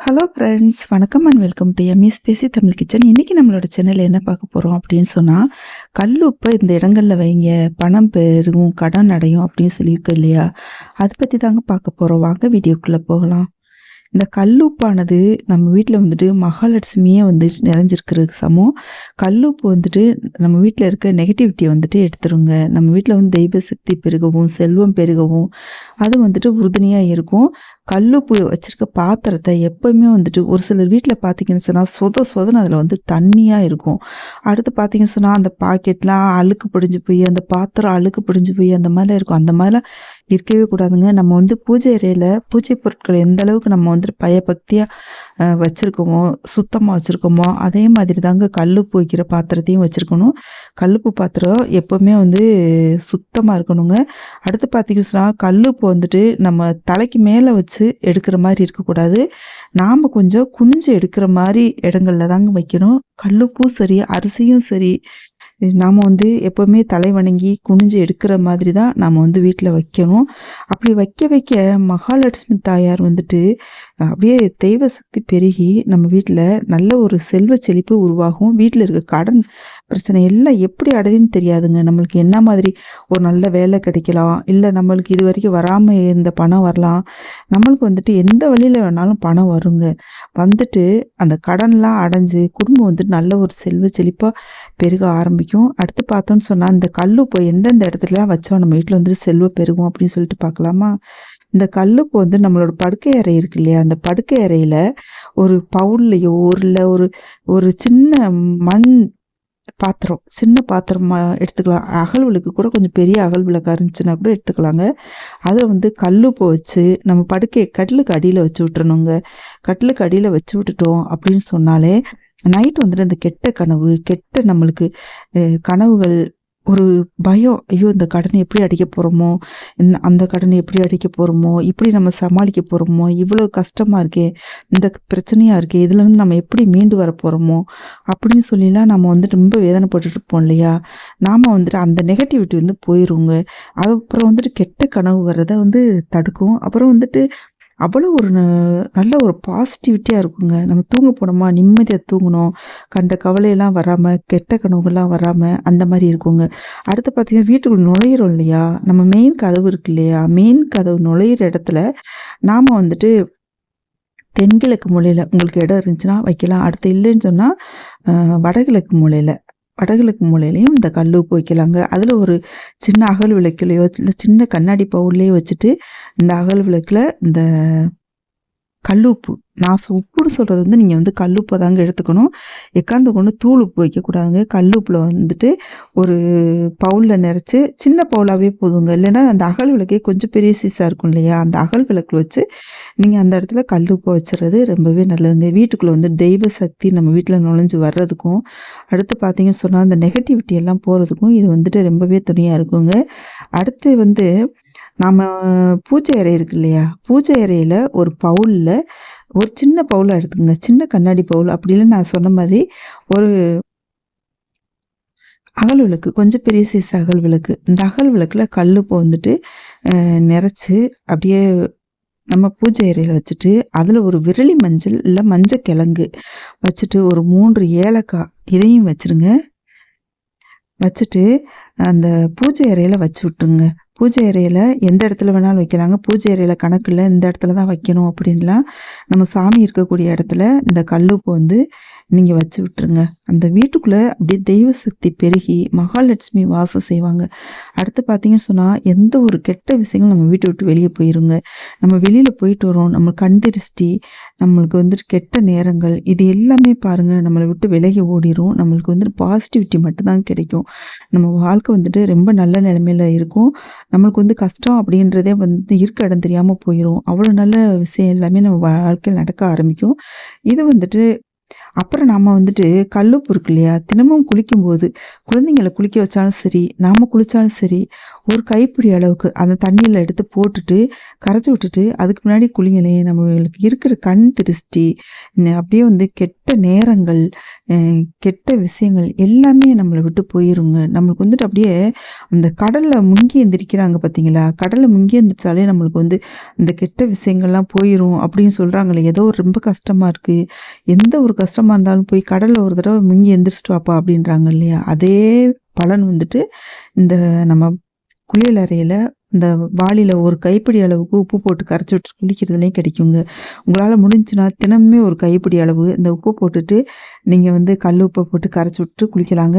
Hello friends வணக்கம் and welcome to எம்இஸ் பேசி தமிழ் கிச்சன் இன்னைக்கு நம்மளோட சேனலில் என்ன பார்க்க போகிறோம் அப்படின்னு சொன்னால் கல்லுப்பை இந்த இடங்களில் வைங்க பணம் பெருகும் கடன் அடையும் அப்படின்னு சொல்லியிருக்கோம் இல்லையா? அதை பற்றி தாங்க பார்க்க போகிறோம் வாங்க வீடியோக்குள்ளே போகலாம். இந்த கல்லுப்பானது நம்ம வீட்டில் வந்துட்டு மகாலட்சுமியே வந்து நிறைஞ்சிருக்கிறது சமம். கல்லுப்பு வந்துட்டு நம்ம வீட்டில் இருக்க நெகட்டிவிட்டியை வந்துட்டு எடுத்துருங்க. நம்ம வீட்டில் வந்து தெய்வ சக்தி பெருகவும் செல்வம் பெருகவும் அது வந்துட்டு உறுதுணையாக இருக்கும். கல்லுப்பு வச்சிருக்க பாத்திரத்தை எப்பவுமே வந்துட்டு ஒரு சிலர் வீட்டில் பார்த்தீங்கன்னு சொன்னால் சொத சொதன்னு அதில் வந்து தண்ணியாக இருக்கும். அடுத்து பார்த்தீங்கன்னு சொன்னால் அந்த பாக்கெட்லாம் அழுக்கு பிடிஞ்சு போய் அந்த பாத்திரம் அழுக்கு பிடிஞ்சு போய் அந்த மாதிரிலாம் இருக்கும். அந்த மாதிரிலாம் இருக்கவே கூடாதுங்க. நம்ம வந்து பூஜை அறையில் பூஜை பொருட்கள் எந்த அளவுக்கு நம்ம வந்துட்டு பயபக்தியாக வச்சுருக்கோமோ சுத்தமாக வச்சுருக்கோமோ அதே மாதிரி தாங்க கல்லுப்பு வைக்கிற பாத்திரத்தையும் வச்சுருக்கணும். கல்லுப்பு பாத்திரம் எப்போவுமே வந்து சுத்தமாக இருக்கணுங்க. அடுத்து பார்த்திங்கன்னா கல்லுப்பு வந்துட்டு நம்ம தலைக்கு மேலே வச்சு எடுக்கிற மாதிரி இருக்கக்கூடாது. நாம் கொஞ்சம் குனிஞ்சு எடுக்கிற மாதிரி இடங்கள்ல தாங்க வைக்கணும். கல்லுப்பும் சரி அரிசியும் சரி நாம் வந்து எப்போவுமே தலை வணங்கி குனிஞ்சு எடுக்கிற மாதிரி தான் நாம் வந்து வீட்டில் வைக்கணும். அப்படி வைக்க வைக்க மகாலட்சுமி தாயார் வந்துட்டு அப்படியே தெய்வ சக்தி பெருகி நம்ம வீட்டில் நல்ல ஒரு செல்வ செழிப்பு உருவாகும். வீட்டில் இருக்க கடன் பிரச்சனை எல்லாம் எப்படி அடையுதுன்னு தெரியாதுங்க. நம்மளுக்கு என்ன மாதிரி ஒரு நல்ல வேலை கிடைக்கலாம். இல்லை நம்மளுக்கு இது வரைக்கும் வராமல் இருந்த பணம் வரலாம். நம்மளுக்கு வந்துட்டு எந்த வழியில் வேணாலும் பணம் வருங்க. வந்துட்டு அந்த கடன்லாம் அடைஞ்சு குடும்பம் வந்துட்டு நல்ல ஒரு செல்வ செழிப்பாக பெருக ஆரம்பிக்கும். அடுத்து பார்த்தோம்னு சொன்னால் இந்த கல்லுப்போ எந்தெந்த இடத்துல வச்சோம் நம்ம வீட்டில் வந்துட்டு செல்வ பெருகும் அப்படின்னு சொல்லிட்டு பார்க்கலாமா? இந்த கல்லுப்பு வந்து நம்மளோட படுக்கை அறை இருக்கு இல்லையா? அந்த படுக்கை அறையில ஒரு பவுல்லையோ இல்லை ஒரு ஒரு சின்ன மண் பாத்திரம் சின்ன பாத்திரமா எடுத்துக்கலாம். அகல் விளக்கு கூட கொஞ்சம் பெரிய அகல் விளக்கா இருந்துச்சுன்னா கூட எடுத்துக்கலாங்க. அதில் வந்து கல்லுப்பு வச்சு நம்ம படுக்கை கட்டிலுக்கு அடியில் வச்சு விட்டுறணுங்க. கட்டிலுக்கு அடியில் வச்சு விட்டுட்டோம் அப்படின்னு சொன்னாலே நைட் வந்துட்டு அந்த கெட்ட கனவு கெட்ட நம்மளுக்கு கனவுகள் ஒரு பயம் ஐயோ இந்த கடனை எப்படி அடிக்க போகிறோமோ இந்த அந்த கடனை எப்படி அடிக்க போகிறோமோ இப்படி நம்ம சமாளிக்க போகிறோமோ இவ்வளோ கஷ்டமாக இருக்கே இந்த பிரச்சனையாக இருக்கே இதுலேருந்து நம்ம எப்படி மீண்டு வர போகிறோமோ அப்படின்னு சொல்லிலாம் நம்ம வந்துட்டு ரொம்ப வேதனைப்பட்டுட்டு இருப்போம் இல்லையா? நாம் வந்துட்டு அந்த நெகட்டிவிட்டி வந்து போயிடுவோங்க அப்புறம் வந்துட்டு கெட்ட கனவு வர்றதை வந்து தடுக்கும். அப்புறம் வந்துட்டு அவ்வளோ ஒரு நல்ல ஒரு பாசிட்டிவிட்டியாக இருக்குங்க. நம்ம தூங்க போனோமா நிம்மதியாக தூங்கணும். கண்ட கவலையெல்லாம் வராமல் கெட்ட கனவுகள்லாம் வராமல் அந்த மாதிரி இருக்குங்க. அடுத்து பார்த்தீங்கன்னா வீட்டுக்குள்ள நுழையிறோம் இல்லையா? நம்ம மெயின் கதவு இருக்கு இல்லையா? மெயின் கதவு நுழையிற இடத்துல நாம் வந்துட்டு தென்கிழக்கு மூலையில் உங்களுக்கு இடம் இருந்துச்சுன்னா வைக்கலாம். அடுத்து இல்லைன்னு சொன்னால் வடகிழக்கு மூலையில். வடகிழக்கு மூலையிலையும் இந்த கல்லுப்பு வைக்கலாங்க. அதில் ஒரு சின்ன அகல் விளக்குலையோ இல்லை சின்ன கண்ணாடி பவுல்லையோ வச்சுட்டு இந்த அகல் விளக்கில் இந்த கல்லுப்பு. நான் உப்புன்னு சொல்கிறது வந்து நீங்கள் வந்து கல்லுப்பை தாங்க எடுத்துக்கணும். எக்காந்து கொண்டு தூள் உப்பு வைக்கக்கூடாதுங்க கல்லுப்பில் வந்துட்டு ஒரு பவுலில் நிறச்சி சின்ன பவுலாகவே போதுங்க. இல்லைன்னா அந்த அகல் விளக்கே கொஞ்சம் பெரிய சீஸாக இருக்கும் இல்லையா? அந்த அகல் விளக்கு வச்சு நீங்கள் அந்த இடத்துல கல்லுப்பை வச்சுறது ரொம்பவே நல்லதுங்க. வீட்டுக்குள்ளே வந்து தெய்வ சக்தி நம்ம வீட்டில் நுழைஞ்சு வர்றதுக்கும் அடுத்து பார்த்தீங்கன்னு சொன்னால் அந்த நெகட்டிவிட்டி எல்லாம் போகிறதுக்கும் இது வந்துட்டு ரொம்பவே துணையாக இருக்குங்க. அடுத்து வந்து நாம் பூஜை அறை இருக்கு இல்லையா? பூஜை அறையில் ஒரு பவுலில் ஒரு சின்ன பவுலாக எடுத்துங்க சின்ன கண்ணாடி பவுல் அப்படின்னு நான் சொன்ன மாதிரி ஒரு அகல் விளக்கு கொஞ்சம் பெரிய சைஸ் அகல் விளக்கு. இந்த அகல் விளக்கில் கல்லுப்பை வந்துட்டு நிறச்சி அப்படியே நம்ம பூஜை அறையில் வச்சுட்டு அதில் ஒரு விரலி மஞ்சள் இல்லை மஞ்சள் கிழங்கு வச்சுட்டு ஒரு மூன்று ஏலக்காய் இதையும் வச்சுருங்க. வச்சுட்டு அந்த பூஜை அறையில் வச்சு விட்டுருங்க. பூஜை அறையில் எந்த இடத்துல வேணாலும் வைக்கலாங்க. பூஜை அறையில் கணக்கில் இந்த இடத்துல தான் வைக்கணும் அப்படின்லாம் நம்ம சாமி இருக்கக்கூடிய இடத்துல இந்த கல்லுப்பு வந்து நீங்கள் வச்சு விட்டுருங்க. அந்த வீட்டுக்குள்ளே அப்படியே தெய்வ சக்தி பெருகி மகாலட்சுமி வாசம் செய்வாங்க. அடுத்து பார்த்தீங்கன்னு சொன்னால் எந்த ஒரு கெட்ட விஷயங்களும் நம்ம வீட்டை விட்டு வெளியே போயிருங்க. நம்ம வெளியில் போயிட்டு வரோம். நம்ம கண் திருஷ்டி நம்மளுக்கு வந்துட்டு கெட்ட நேரங்கள் இது எல்லாமே பாருங்கள் நம்மளை விட்டு விலகி ஓடிடும் நம்மளுக்கு வந்துட்டு பாசிட்டிவிட்டி மட்டும்தான் கிடைக்கும். நம்ம வாழ்க்கை வந்துட்டு ரொம்ப நல்ல நிலைமையில இருக்கும். நம்மளுக்கு வந்து கஷ்டம் அப்படின்றதே வந்து இருக்க இடம் தெரியாமல் போயிடும் அவ்வளோ நல்ல விஷயம் எல்லாமே நம்ம வாழ்க்கையில் நடக்க ஆரம்பிக்கும். இது வந்துட்டு அப்புறம் நாம் வந்துட்டு கல்லுப்பு இருக்கு இல்லையா? தினமும் குளிக்கும்போது குழந்தைங்களை குளிக்க வச்சாலும் சரி நாம் குளித்தாலும் சரி ஒரு கைப்பிடி அளவுக்கு அந்த தண்ணியில் எடுத்து போட்டுட்டு கரைச்சி விட்டுட்டு அதுக்கு முன்னாடி குளிங்களேன் நம்மளுக்கு இருக்கிற கண் திருஷ்டி அப்படியே வந்து கெட்ட நேரங்கள் கெட்ட விஷயங்கள் எல்லாமே நம்மளை விட்டு போயிருங்க. நம்மளுக்கு வந்துட்டு அப்படியே அந்த கடலில் முங்கி எந்திரிக்கிறாங்க பார்த்தீங்களா? கடலில் முங்கி எந்திரிச்சாலே நம்மளுக்கு வந்து இந்த கெட்ட விஷயங்கள்லாம் போயிடும் அப்படின்னு சொல்கிறாங்களே ஏதோ ஒரு ரொம்ப கஷ்டமாக இருக்குது எந்த ஒரு கஷ்டமாக இருந்தாலும் போய் கடலில் ஒரு தடவை முங்கி எந்திரிச்சிட்டு வாப்பா அப்படின்றாங்க இல்லையா? அதே பலன் வந்துட்டு இந்த நம்ம குளியல் அறையில் இந்த வாளியில் ஒரு கைப்பிடி அளவுக்கு உப்பு போட்டு கரைச்சி விட்டு குளிக்கிறதுலேயும் கிடைக்குங்க. உங்களால் முடிஞ்சுன்னா தினமுமே ஒரு கைப்பிடி அளவு இந்த உப்பு போட்டுட்டு நீங்கள் வந்து கல் உப்பை போட்டு கரைச்சி விட்டு குளிக்கலாங்க.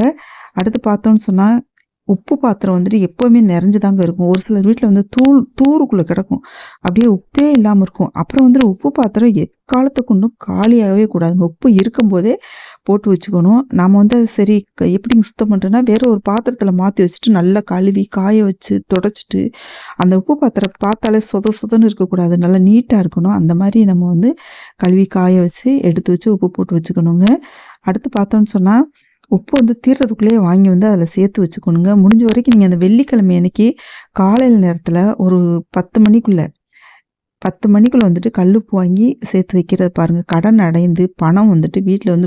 அடுத்து பார்த்தோன்னு சொன்னால் உப்பு பாத்திரம் வந்துட்டு எப்பவுமே நிறைஞ்சுதாங்க இருக்கும். ஒரு சிலர் வீட்டில் வந்து தூள் தூருக்குள்ள கிடக்கும். அப்படியே உப்பே இல்லாமல் இருக்கும். அப்புறம் வந்துட்டு உப்பு பாத்திரம் எக்காலத்துக்கு கொண்டும் காலியாகவே கூடாதுங்க. உப்பு இருக்கும்போதே போட்டு வச்சுக்கணும். நம்ம வந்து அது சரி க- எப்படிங்க சுத்தம் பண்ணுறேன்னா வேற ஒரு பாத்திரத்தில் மாற்றி வச்சுட்டு நல்லா கழுவி காய வச்சு தொடச்சிட்டு அந்த உப்பு பாத்திரம் பார்த்தாலே சொத சொதன்னு இருக்கக்கூடாது. நல்லா நீட்டாக இருக்கணும். அந்த மாதிரி நம்ம வந்து கழுவி காய வச்சு எடுத்து வச்சு உப்பு போட்டு வச்சுக்கணுங்க. அடுத்து பார்த்தோம்னு சொன்னால் உப்பு வந்து தீர்றதுக்குள்ளேயே வாங்கி வந்து அதில் சேர்த்து வச்சுக்கணுங்க. முடிஞ்ச வரைக்கும் நீங்கள் அந்த வெள்ளிக்கிழமை அன்னைக்கு காலையில் நேரத்தில் ஒரு பத்து மணிக்குள்ள பத்து மணிக்குள்ளே வந்துட்டு கல்லுப்பு வாங்கி சேர்த்து வைக்கிறத பாருங்க. கடன் அடைந்து பணம் வந்துட்டு வீட்டில் வந்து